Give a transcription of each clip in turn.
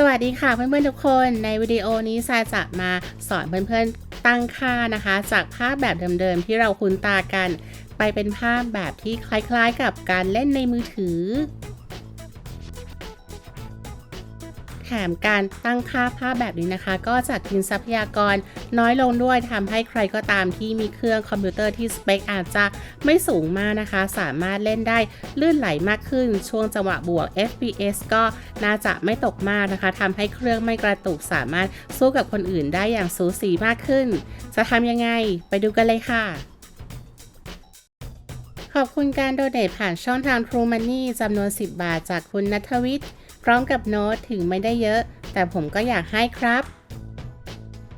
สวัสดีค่ะเพื่อนๆทุกคนในวิดีโอนี้ซายจะมาสอนเพื่อนๆตั้งค่านะคะ จากภาพแบบเดิมๆที่เราคุ้นตากัน ไปเป็นภาพแบบที่คล้ายๆกับการเล่นในมือถือ แถมการตั้งค่าภาพแบบนี้นะคะ ก็จะกินทรัพยากรน้อยลงด้วยทำให้ใครก็ตามที่มีเครื่องคอมพิวเตอร์ที่สเปคอาจจะไม่สูงมากนะคะ สามารถเล่นได้ลื่นไหลมากขึ้น ช่วงจังหวะบวก FPS ก็น่าจะไม่ตกมากนะคะทำให้เครื่องไม่กระตุกสามารถสู้กับคนอื่นได้อย่างสูสีมากขึ้น จะทำยังไงไปดูกันเลยค่ะขอบคุณการโดเนทผ่านช่องทาง True Money จำนวน 10 บาทจากคุณนัทวิทย์ พร้อมกับโน้ตถึงไม่ได้เยอะ แต่ผมก็อยากให้ครับ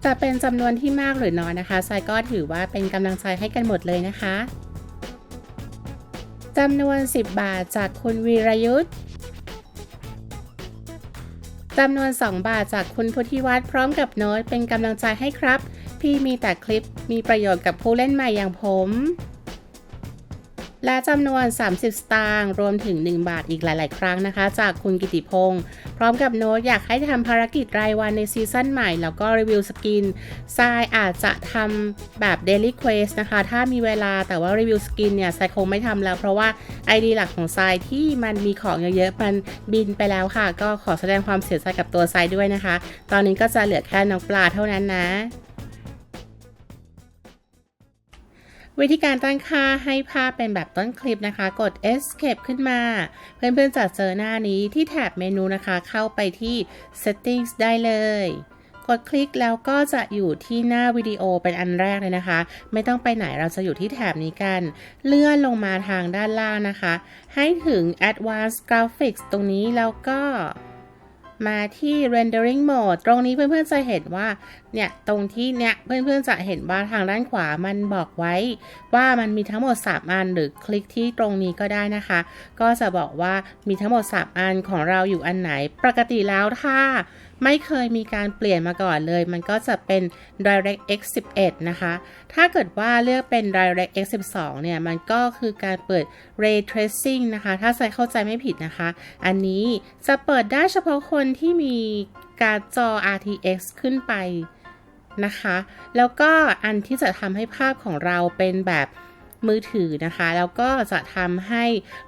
จะเป็นจำนวนที่มากหรือน้อยนะคะทรายก็ถือว่าเป็นกำลังใจให้กันหมดเลยนะคะจำนวน 10 บาทจากคุณวีรยุทธ์จำนวน 2 บาทจากคุณพุทธิวัฒน์พร้อมกับโน้ตเป็นกำลังใจให้ครับ พี่มีแต่คลิปมีประโยชน์กับผู้เล่นใหม่อย่างผม และจำนวน 30 สตางค์รวมถึง 1 บาทอีกหลาย ๆ ครั้งนะคะ จากคุณกิติพงศ์พร้อมกับโน้ตอยากให้ทำภารกิจรายวันในซีซั่นใหม่ แล้วก็รีวิวสกินทรายอาจจะทำแบบ Daily Quest นะคะ ถ้ามีเวลาแต่ว่ารีวิวสกินเนี่ยทรายคงไม่ทำแล้ว เพราะว่า ID หลักของทรายที่มันมีของเยอะๆมันบินไปแล้วค่ะ ก็ขอแสดงความเสียใจกับตัวทรายด้วยนะคะ ตอนนี้ก็จะเหลือแค่น้องปลาเท่านั้นนะ วิธีการตั้งค่าให้ภาพเป็นแบบต้นคลิปนะคะ กด escape ขึ้นมา เพื่อนๆจะเจอหน้านี้ที่แถบเมนูนะคะ เข้าไปที่ settings ได้เลย กดคลิกแล้วก็จะอยู่ที่หน้าวิดีโอเป็นอันแรกเลยนะคะ ไม่ต้องไปไหนเราจะอยู่ที่แถบนี้กัน เลื่อนลงมาทางด้านล่างนะคะ ให้ถึง advanced graphics ตรงนี้แล้วก็ มาที่ rendering mode ตรงนี้เพื่อนๆจะเห็นว่า เนี่ย ตรงที่เนี่ย เพื่อนๆจะเห็นว่าทางด้านขวามันบอกไว้ ว่ามันมีทั้งหมด 3 อัน หรือคลิกที่ตรงนี้ก็ได้นะคะ ก็จะบอกว่ามีทั้งหมด 3 อันของเราอยู่อันไหน ปกติแล้วถ้า ไม่เคยมีการเปลี่ยนมาก่อนเลย มันก็จะเป็น DirectX 11 นะคะ ถ้าเกิดว่าเลือกเป็น DirectX 12 เนี่ย มันก็คือการเปิด Ray Tracing นะคะ ถ้าใส่เข้าใจไม่ผิดนะคะ อันนี้จะเปิดได้เฉพาะคนที่มีการจอ RTX ขึ้นไปนะคะ แล้วก็อันที่จะทำให้ภาพของเราเป็นแบบ มือถือนะคะ แล้วก็จะทำให้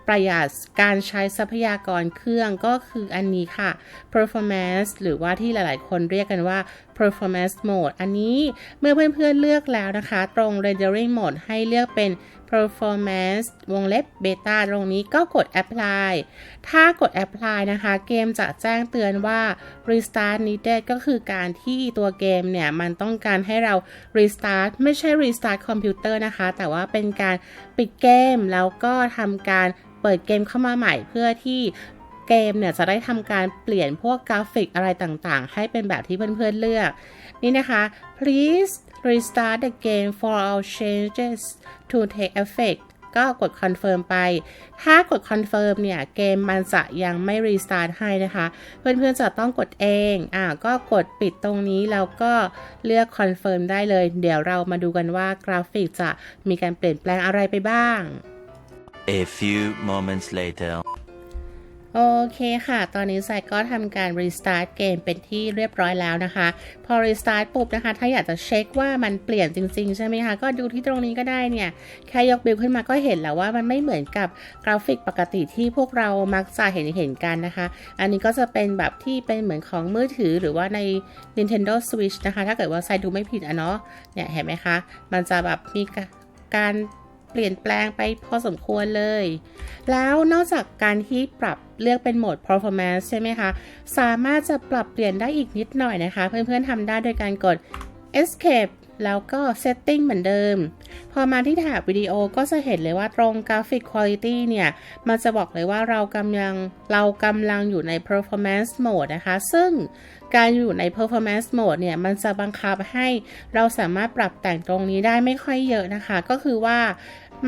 ประหยัดการใช้ทรัพยากรเครื่องก็คืออันนี้ค่ะ performance หรือว่าที่หลายๆ คนเรียกกันว่า performance mode อันนี้เมื่อเพื่อนๆเลือกแล้วนะคะ ตรง rendering mode ให้เลือกเป็น performance วงเล็บ beta ตรงนี้ก็กด apply ถ้ากด apply นะคะ เกมจะแจ้งเตือนว่า restart needed ก็คือการที่ตัวเกมเนี่ย มันต้องการให้เรา restart ไม่ใช่ restart คอมพิวเตอร์นะคะ แต่ว่าเป็นการปิดเกมแล้วก็ทำการเปิดเกมเข้ามาใหม่เพื่อที่ เกมเนี่ยจะได้ทำการเปลี่ยนพวกกราฟิกอะไรต่างๆ ให้เป็นแบบที่เพื่อนๆเลือก นี่นะคะ please restart the game for all changes to take effect ก็กด confirm ไป ถ้ากด confirm เนี่ย เกมมันจะยังไม่ restart ให้นะคะ เพื่อนๆจะต้องกดเอง อ่าก็กดปิดตรงนี้แล้วก็เลือก confirm ได้เลย เดี๋ยวเรามาดูกันว่ากราฟิกจะมีการเปลี่ยนแปลงอะไรไปบ้าง A few moments later. โอเคค่ะ ตอนนี้ไซก็ทำการ restart เกมเป็นที่เรียบร้อยแล้วนะคะ พอ restart ปุ๊บนะคะ ถ้าอยากจะเช็คว่ามันเปลี่ยนจริงๆ ใช่ไหมคะ ก็ดูที่ตรงนี้ก็ได้เนี่ย แค่ยกบิลขึ้นมาก็เห็นแล้วว่ามันไม่เหมือนกับกราฟิกปกติที่พวกเรามักจะเห็นเห็นกันนะคะ อันนี้ก็จะเป็นแบบที่เป็นเหมือนของมือถือหรือว่าใน Nintendo Switch นะคะ ถ้าเกิดว่าไซดูไม่ผิดอะเนาะ เนี่ยเห็นไหมคะ มันจะแบบมีการ เปลี่ยนแปลงไปพอสมควรเลย แล้วนอกจากการที่ปรับเลือกเป็นโหมด performance ใช่ไหมคะ สามารถจะปรับเปลี่ยนได้อีกนิดหน่อยนะคะ เพื่อนๆทำได้โดยการกด escape แล้วก็ setting เหมือนเดิม พอมาที่ถาบวิดีโอก็จะเห็นเลยว่าตรงกราฟิก Quality เนี่ย มันจะบอกเลยว่าเรากำลังเรากำลังอยู่ใน performance mode นะคะ ซึ่งการอยู่ใน performance mode เนี่ย มันจะบังคับให้เราสามารถปรับแต่งตรงนี้ได้ไม่ค่อยเยอะนะคะ ก็คือว่า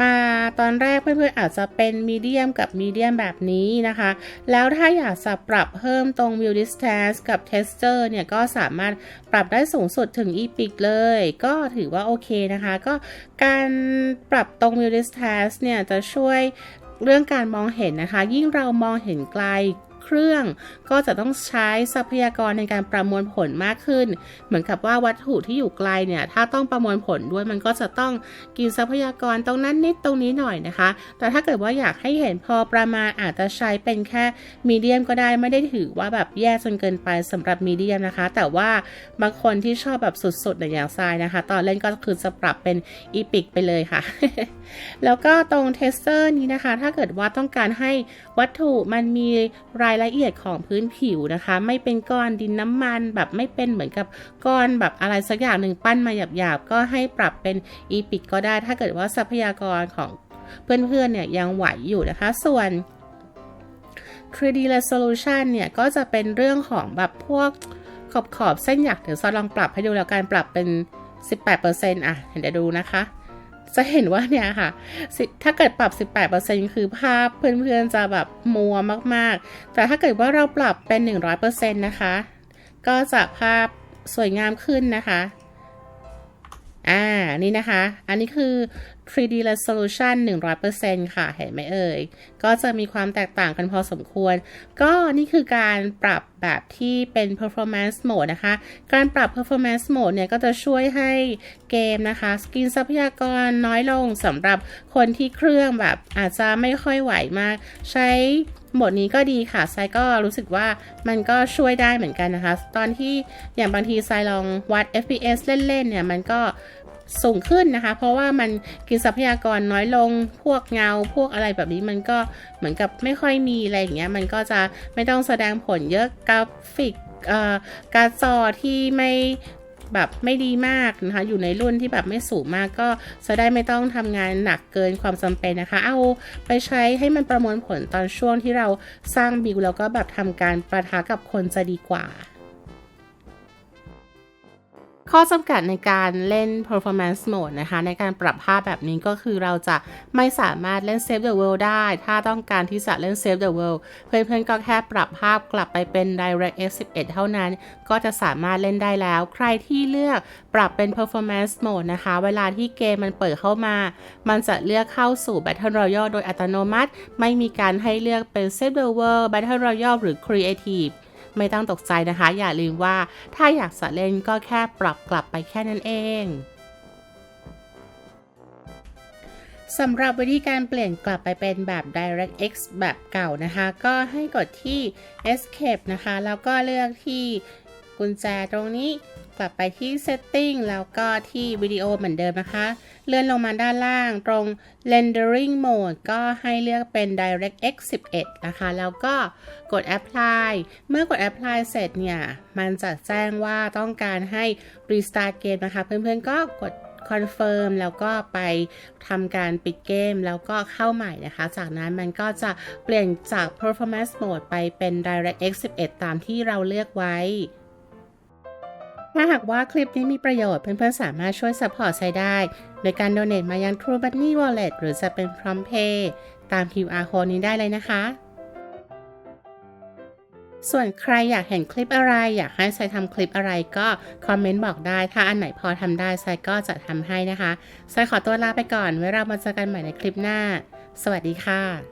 มาตอนแรกเพื่อนๆอาจจะเป็นมีเดียมกับมีเดียมแบบนี้นะคะ แล้วถ้าอยากจะปรับเพิ่มตรง view distance กับ texture เนี่ยก็สามารถปรับได้สูงสุดถึง epic เลย ก็ถือว่าโอเคนะคะ ก็การปรับตรง view distance เนี่ยจะช่วยเรื่องการมองเห็นนะคะ ยิ่งเรามองเห็นไกล เครื่อง ก็จะต้องใช้ทรัพยากรในการประมวลผลมากขึ้น เหมือนกับว่าวัตถุที่อยู่ไกลเนี่ยถ้าต้องประมวลผลด้วยมันก็จะต้องกินทรัพยากรตรงนั้นนิดตรงนี้หน่อยนะคะ แต่ถ้าเกิดว่าอยากให้เห็นพอประมาณอาจจะใช้เป็นแค่มีเดียมก็ได้ไม่ได้ถือว่าแบบแย่จนเกินไปสำหรับมีเดียมนะคะ แต่ว่าบางคนที่ชอบแบบสุดๆอย่างทรายนะคะ ตอนเล่นก็คือจะปรับเป็นอีพิกไปเลยค่ะ แล้วก็ตรงเทสเตอร์นี้นะคะ ถ้าเกิดว่าต้องการให้วัตถุมันมีรายายละเอียดของพื้นผิวนะคะ ไม่เป็นก้อนดินน้ำมันแบบไม่เป็นเหมือนกับก้อนแบบอะไรสักอย่างหนึ่งปั้นมาหยาบๆก็ให้ปรับเป็นอีพิกก็ได้ ถ้าเกิดว่าทรัพยากรของเพื่อนๆเนี่ยยังไหวอยู่นะคะ ส่วน 3D resolution เนี่ยก็จะเป็นเรื่องของแบบพวกขอบขอบเส้นหยักเดี๋ยวซอลองปรับให้ดูแล้วการปรับเป็น 18%อะเดี๋ยวดูนะคะ จะเห็นว่าเนี่ยค่ะ ถ้าเกิดปรับ 18%คือภาพเพื่อนๆจะแบบมัวมากๆ แต่ถ้าเกิดว่าเราปรับเป็น 100%นะคะ ก็จะภาพสวยงามขึ้นนะคะ อ่า นี่นะคะ อันนี้คือ 3D resolution 100%ค่ะ เห็นไหมเอ่ย ก็จะมีความแตกต่างกันพอสมควร ก็นี่คือการปรับแบบที่เป็น performance mode นะคะ การปรับ performance mode เนี่ย ก็จะช่วยให้เกมนะคะ กินทรัพยากรน้อยลงสำหรับคนที่เครื่องแบบอาจจะไม่ค่อยไหวมาก ใช้ โหมดนี้ก็ดีค่ะไซก็รู้สึกว่ามันก็ช่วยได้เหมือนกันนะคะ ตอนที่อย่างบางทีไซลองวัด FPS เล่นๆเนี่ยมันก็สูงขึ้นนะคะ เพราะว่ามันกินทรัพยากรน้อยลงพวกเงาพวกอะไรแบบนี้มันก็เหมือนกับไม่ค่อยมีอะไรอย่างเงี้ยมันก็จะไม่ต้องแสดงผลเยอะกราฟิกอ่อการ์ดจอที่ไม่ แบบไม่ดีมากนะคะ อยู่ในรุ่นที่แบบไม่สูงมากก็จะได้ไม่ต้องทำงานหนักเกินความจำเป็นนะคะ เอาไปใช้ให้มันประมวลผลตอนช่วงที่เราสร้างบิลแล้วก็แบบทำการประทะกับคนจะดีกว่า ข้อจำกัดในการเล่น performance mode นะคะ ในการปรับภาพแบบนี้ก็คือเราจะไม่สามารถเล่น save the world ได้ ถ้าต้องการที่จะเล่น save the world เพื่อนๆก็แค่ปรับภาพกลับไปเป็น DirectX 11 เท่านั้น ก็จะสามารถเล่นได้แล้ว ใครที่เลือกปรับเป็น performance mode นะคะ เวลาที่เกมมันเปิดเข้ามา มันจะเลือกเข้าสู่ Battle Royale โดยอัตโนมัติ ไม่มีการให้เลือกเป็น save the world Battle Royale หรือ Creative ไม่ต้องตกใจนะคะ อย่าลืมว่าถ้าอยากสะเล่นก็แค่ปรับกลับไปแค่นั้นเองสำหรับวิธีการเปลี่ยนกลับไปเป็นแบบ DirectX แบบเก่านะคะ ก็ให้กดที่ Escape นะคะ แล้วก็เลือกที่กุญแจตรงนี้ กลับไปที่ Setting แล้วก็ที่วิดีโอเหมือนเดิมนะคะ เลื่อนลงมาด้านล่างตรง Rendering Mode ก็ให้เลือกเป็น DirectX 11 นะคะ แล้วก็กด Apply เมื่อกด Apply เสร็จเนี่ย มันจะแจ้งว่าต้องการให้ Restart เกมนะคะ เพื่อนๆก็กด Confirm แล้วก็ไปทำการปิดเกมแล้วก็เข้าใหม่นะคะ จากนั้นมันก็จะเปลี่ยนจาก Performance Mode ไปเป็น DirectX 11 ตามที่เราเลือกไว้ ถ้าหากว่าคลิปนี้มีประโยชน์เพื่อนๆสามารถช่วย support ใช้ได้ โดยการ donate มายัง True Money Wallet หรือจะเป็น Prompt Pay ตาม QR code นี้ได้เลยนะคะ ส่วนใครอยากเห็นคลิปอะไร อยากให้ไซทำคลิปอะไรก็คอมเมนต์บอกได้ ถ้าอันไหนพอทำได้ไซก็จะทำให้นะคะไซขอตัวลาไปก่อน ไว้เรามาเจอกันใหม่ในคลิปหน้า สวัสดีค่ะ